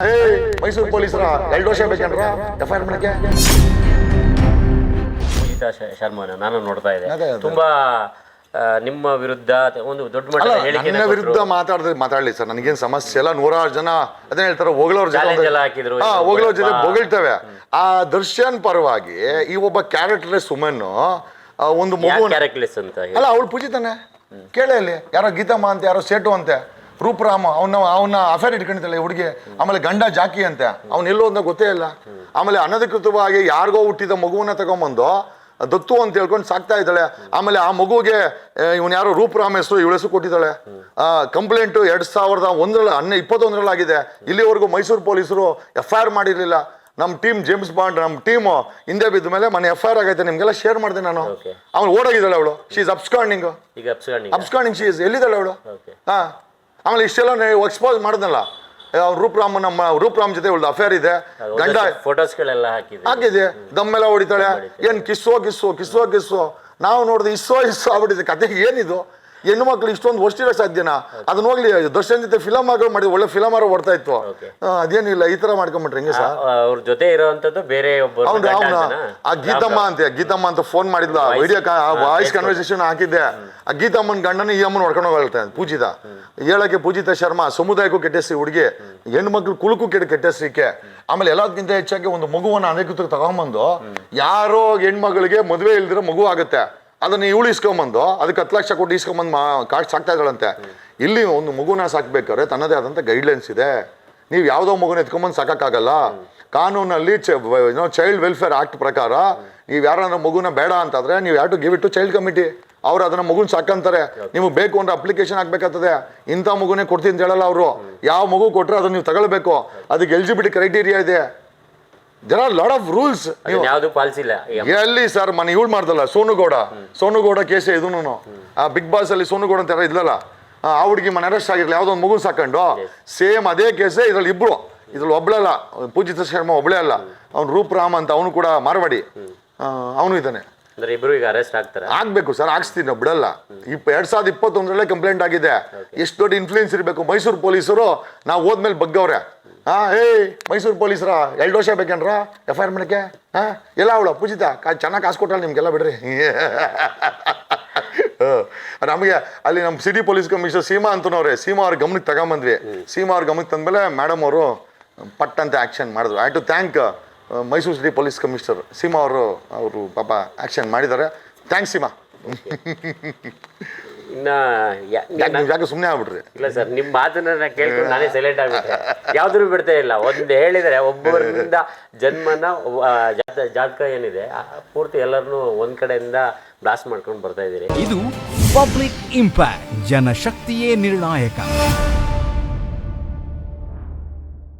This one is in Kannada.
ಏ ಮೈಸೂರು ಪೊಲೀಸರ ಎರಡು ವರ್ಷ ಬೇಕಂದ್ರ? ಎಫ್ ಐ ಆರ್ ಮಾಡಕ್ಕೆ ಪೂಜಿತಾ ಶ- ಶರ್ಮಾನ ನಾನು ನೋಡ್ತಾ ಇದ್ದೆ. ಅದೇ, ಅದೇ. ತುಂಬಾ ಆ, ನಿಮ್ಮ ವಿರುದ್ಧ ಒಂದು ದೊಡ್ಡ ಮಟ್ಟದ ಹೇಳಿಕೆ ನನ್ನ ವಿರುದ್ಧ ಮಾತಾಡಿದ್ರೆ ಮಾತಾಡ್ಲಿ ಸರ್ ನನಗೇನು ಸಮಸ್ಯೆ ಇಲ್ಲ. ನೂರಾರು ಜನ ಅದನ್ನ ಹೇಳ್ತಾರೆ ಹೊಗಳವ್ರ Challenge ಜೊತೆ ಎಲ್ಲ ಹಾಕಿದ್ರು. ಹಾ ಹೊಗಳವ್ರ ಜೊತೆ ಬಾ- ಹೊಗಳ್ತೇವೆ ಆ ದರ್ಶನ್ ಪರವಾಗಿ ಈ ಒಬ್ಬ ಕ್ಯಾರೆಕ್ಟರ್ ಸುಮನ್ ಒಂದು ಮಗು ಕ್ಯಾರೆಕ್ಟರ್ಲೆಸ್ ಅಂತ ಹೇಳಿ. ಅಲ್ಲ ಅವಳು ಪೂಜಿತಾನೆ ಕೇಳಿ ಅಲ್ಲಿ ಯಾರೋ ಗೀತಮ್ಮ ಅಂತ ಯಾರೋ ಸೇಟು ಅಂತೆ. ರೂಪರಾಮ ಅವನ ಅವನ ಅಫೇರ್ ಇಟ್ಕೊಂಡಿದ್ದಾಳೆ ಹುಡುಗಿ. ಆಮೇಲೆ ಗಂಡ ಜಾಕಿ ಅಂತೆ. ಅವ್ನು ಎಲ್ಲೋ ಅಂತ ಗೊತ್ತೇ ಇಲ್ಲ. ಆಮೇಲೆ ಅನಧಿಕೃತವಾಗಿ ಯಾರಿಗೋ ಹುಟ್ಟಿದ ಮಗುವನ್ನ ತಗೊಂಬಂದು ದತ್ತು ಅಂತ ಹೇಳ್ಕೊಂಡು ಸಾಕ್ತಾ ಇದ್ದಾಳೆ. ಆಮೇಲೆ ಆ ಮಗುಗೆ ಇವನು ಯಾರು ರೂಪರಾಮ ಹೆಸರು ಇವಳ ಹೆಸರು ಕೊಟ್ಟಿದ್ದಾಳೆ. ಕಂಪ್ಲೇಂಟು ಎರಡ್ ಸಾವಿರದ ಒಂದರಲ್ಲಿ ಹನ್ನೆ ಇಪ್ಪತ್ತೊಂದರಲ್ಲಾಗಿದೆ. ಇಲ್ಲಿವರೆಗೂ ಮೈಸೂರು ಪೊಲೀಸರು ಎಫ್ ಐ ಆರ್ ಮಾಡಿರಲಿಲ್ಲ. ನಮ್ಮ ಟೀಮ್ ಜೇಮ್ಸ್ ಬಾಂಡ್ ನಮ್ಮ ಟೀಮು ಹಿಂದೆ ಬಿದ್ದ ಮೇಲೆ ಮನೆ ಎಫ್ ಐ ಆರ್ ಆಗೈತೆ ನಿಮ್ಗೆಲ್ಲ ಶೇರ್ ಮಾಡಿದೆ ನಾನು. ಅವ್ನು ಓಡೋಗಿದ್ದಾಳೆ ಅವಳು. ಶಿ ಇಸ್ ಅಬ್ಸ್ಕಾಂಡಿಂಗ್ ಈಗ ಅಪ್ಸ್ಕೊಂಡು ಅಬ್ಸ್ಕಾಂಡಿಂಗ್ ಶಿ ಇಸ್ ಎಲ್ಲಿದ್ದಾಳೆ ಅವಳು? ಹಾ. ಆಮೇಲೆ ಇಷ್ಟೆಲ್ಲ ಎಕ್ಸ್ಪೋಸ್ ಮಾಡಿದ್ನಲ್ಲ ರೂಪ್ರಾಮ್ ನಮ್ಮ ರೂಪ್ರಾಮ್ ಜೊತೆ ಒಳ್ಳೆ ಅಫೇರ್ ಇದೆ. ಗಂಡ ಫೋಟೋಸ್ಗಳೆಲ್ಲ ಹಾಕಿದೆ ಹಾಕಿದೆ ದಮ್ಮೆಲ್ಲ ಹೊಡಿತಾಳೆ. ಏನ್ ಕಿಸ್ಸೋ ಕಿಸ್ಸೋ ಕಿಸ್ಸೋ ಕಿಸ್ಸೋ. ನಾವು ನೋಡಿದ್ರೆ ಇಸ್ಸೋ ಇಸ್ಸೋ ಆಗ್ಬಿಟ್ಟಿದೆ. ಕತೆ ಏನಿದು? ಹೆಣ್ಣು ಮಕ್ಳು ಇಷ್ಟೊಂದು ಹೊಷ್ಟಿರೋ ಸಾಧ್ಯನಾ? ಅದನ್ನ ಹೋಗ್ಲಿ ದರ್ಶನ್ ಜೊತೆ ಫಿಲಮ್ ಆಗೋ ಮಾಡಿ ಒಳ್ಳೆ ಫಿಲಮ್ ಆರೋ ಓಡ್ತಾ ಇತ್ತು. ಅದೇನಿಲ್ಲ ಈ ತರ ಮಾಡ್ಕೊಂಬಿಟ್ರಿ ಹೆಂಗೆ ಸರ್? ಅವ್ರ ಜೊತೆ ಇರೋವಂಥದ್ದು ಬೇರೆ ಒಬ್ಬರು ಅವ್ನು. ಅವನ ಆ ಗೀತಮ್ಮ ಅಂತ ಗೀತಮ್ಮ ಅಂತ ಫೋನ್ ಮಾಡಿದ್ಲ. ವಿಡಿಯೋ ವಾಯ್ಸ್ ಕನ್ವರ್ಸೇಷನ್ ಹಾಕಿದ್ದೆ. ಆ ಗೀತಮ್ಮನ ಗಂಡನ ಈ ಅಮ್ಮನ ಹೊಡ್ಕೊಂಡು ಹೋಗ್ತಾನೆ ಪೂಜಿತ. ಹೇಳಕ್ಕೆ ಪೂಜಿತ ಶರ್ಮಾ ಸಮುದಾಯಕ್ಕೂ ಕೆಟ್ಟಸ್ರಿ ಹುಡುಗಿ. ಹೆಣ್ಣು ಮಕ್ಳು ಕುಳುಕು ಕೆಟ್ಟ ಕೆಟ್ಟಸ್ರಿಕೆ. ಆಮೇಲೆ ಎಲ್ಲದಕ್ಕಿಂತ ಹೆಚ್ಚಾಗಿ ಒಂದು ಮಗುವನ್ನ ಅನೇಕ ತಗೊಂಬಂದು ಯಾರೋ ಹೆಣ್ಮಗಳಿಗೆ ಮದುವೆ ಇಲ್ದಿರೋ ಮಗು ಆಗುತ್ತೆ. ಅದನ್ನ ಇವಳು ಇಸ್ಕೊಂಬಂದು, ಅದಕ್ಕೆ ಹತ್ತು ಲಕ್ಷ ಕೊಟ್ಟು ಇಸ್ಕೊಂಬಂದು ಮಾ ಕಾಟ್ ಸಾಕ್ತಾ ಇದ್ದಾಳಂತೆ. ಇಲ್ಲಿ ಒಂದು ಮಗುನ ಸಾಕ್ಬೇಕಾದ್ರೆ ತನ್ನದೇ ಆದಂಥ ಗೈಡ್ಲೈನ್ಸ್ ಇದೆ. ನೀವು ಯಾವುದೋ ಮಗುನ ಎತ್ಕೊಂಬಂದು ಸಾಕಾಗಲ್ಲ ಕಾನೂನಲ್ಲಿ ಚೈಲ್ಡ್ ವೆಲ್ಫೇರ್ ಆಕ್ಟ್ ಪ್ರಕಾರ ನೀವು ಯಾರನ್ನ ಮಗುನ ಬೇಡ ಅಂತಂದ್ರೆ ನೀವು ಯಾರು give it to child committee ಅವ್ರು ಅದನ್ನ ಮಗುನ ಸಾಕಂತಾರೆ. ನಿಮಗೆ ಬೇಕು ಅಂದ್ರೆ ಅಪ್ಲಿಕೇಶನ್ ಹಾಕ್ಬೇಕಾಗ್ತದೆ ಇಂಥ ಮಗುನೇ ಕೊಡ್ತೀನಿ ಅಂತ ಹೇಳಲ್ಲ ಅವರು. ಯಾವ ಮಗು ಕೊಟ್ಟರೆ ಅದನ್ನ ನೀವು ತಗೊಳ್ಬೇಕು. ಅದಕ್ಕೆ ಎಲಿಜಿಬಿಲಿಟಿ ಕ್ರೈಟೀರಿಯಾ ಇದೆ. There are lot of rules ಯಾವುದು ಪಾಲಿಸಿಲ್ಲ ಎಲ್ಲಿ ಸರ್ ಮನೆ ಇವಳು ಮಾಡ್ದಲ್ಲ ಸೋನುಗೌಡ. ಸೋನುಗೌಡ ಕೇಸೆ ಇದೂನು ಆ ಬಿಗ್ ಬಾಸ್ ಅಲ್ಲಿ ಸೋನುಗೌಡ ಅಂತ ಯಾರೋ ಇದ್ಲಲ್ಲ ಆ ಹುಡುಗಿ ಮನೆ ಅರೆಸ್ಟ್ ಆಗಿರ್ಲಿ ಯಾವುದೋ ಒಂದು ಮಗು ಸಾಕೊಂಡು ಸೇಮ್ ಅದೇ ಕೇಸೆ ಇದ್ರಲ್ಲಿ ಇಬ್ರು. ಇದ್ರಲ್ಲಿ ಒಬ್ಳಲ್ಲ ಪೂಜಿತ ಶರ್ಮ ಒಬ್ಳೇ ಅಲ್ಲ. ಅವ್ನು ರೂಪರಾಮ್ ಅಂತ ಅವನು ಕೂಡ ಮಾರವಾಡಿ. ಅವನು ಇದ್ದಾನೆ. ಅಂದ್ರೆ ಇಬ್ರು ಈಗ ಅರೆಸ್ಟ್ ಆಗ್ತಾರೆ? ಆಗ್ಬೇಕು ಸರ್ ಹಾಕ್ಸ್ತೀನಿ ನಾವು ಬಿಡಲ್ಲ. ಇಪ್ಪ ಎರಡ್ ಸಾವಿರದ ಇಪ್ಪತ್ತೊಂದರಲ್ಲೇ ಕಂಪ್ಲೇಂಟ್ ಆಗಿದೆ. ಎಷ್ಟು ದೊಡ್ಡ ಇನ್ಫ್ಲೂಯೆನ್ಸ್ ಇರಬೇಕು ಮೈಸೂರು ಪೊಲೀಸರು ನಾವು ಹೋದ್ಮೇಲೆ ಬಗ್ಗವ್ರೆ. ಹಾ ಏಯ್ ಮೈಸೂರು ಪೊಲೀಸರ ಎರಡು ವರ್ಷ ಬೇಕೇನ್ರ? ಎಫ್ ಐ ಆರ್ ಮಾಡಕ್ಕೆ? ಹಾ ಎಲ್ಲ ಅವಳ ಪೂಜಿತ ಕಾ ಚೆನ್ನಾಗಿ ಕಾಸು ಕೊಟ್ಟಲ್ಲ ನಿಮ್ಗೆಲ್ಲ ಬಿಡ್ರಿ. ನಮಗೆ ಅಲ್ಲಿ ನಮ್ಮ ಸಿಟಿ ಪೊಲೀಸ್ ಕಮಿಷನರ್ ಸೀಮಾ ಅಂತನವ್ರೆ ಸೀಮಾ ಅವ್ರ ಗಮನಕ್ಕೆ ತಗೊಂಬಂದ್ವಿ. ಸೀಮಾ ಅವ್ರ ಗಮನಕ್ಕೆ ತಂದ್ಮೇಲೆ ಮೇಡಮ್ ಅವರು ಪಟ್ಟಂತೆ ಅಂತ ಆ್ಯಕ್ಷನ್ ಮಾಡಿದ್ರು. I to thank Mysuru city police commissioner Seema ಅವರು ಅವರು ಪಾಪ ಆ್ಯಕ್ಷನ್ ಮಾಡಿದ್ದಾರೆ. ಥ್ಯಾಂಕ್ಸ್ ಸೀಮಾ. ಇನ್ನ ಯಾಕೆ ಸುಮ್ಮನೆ ಆಗ್ಬಿಟ್ರಿ? ಇಲ್ಲ ಸರ್ ನಿಮ್ಮ ಮಾತನ್ನ ನಾ ಕೇಳ್ಕೊಂಡು ನಾನೇ ಸೈಲೆಂಟ್ ಆಗ್ಬಿಟ್ಟೆ ಯಾವ್ದು ಬಿಡ್ತಾ ಇಲ್ಲ. ಒಂದು ಹೇಳಿದರೆ ಒಬ್ಬರಿಂದ ಜನ್ಮನ ಜಾತಕ ಏನಿದೆ ಪೂರ್ತಿ ಎಲ್ಲರನ್ನೂ ಒಂದ್ ಕಡೆಯಿಂದ ಬ್ಲಾಸ್ಟ್ ಮಾಡ್ಕೊಂಡು ಬರ್ತಾ ಇದ್ದೀರಿ. ಇದು ಪಬ್ಲಿಕ್ ಇಂಪ್ಯಾಕ್ಟ್ ಜನಶಕ್ತಿಯೇ ನಿರ್ಣಾಯಕ.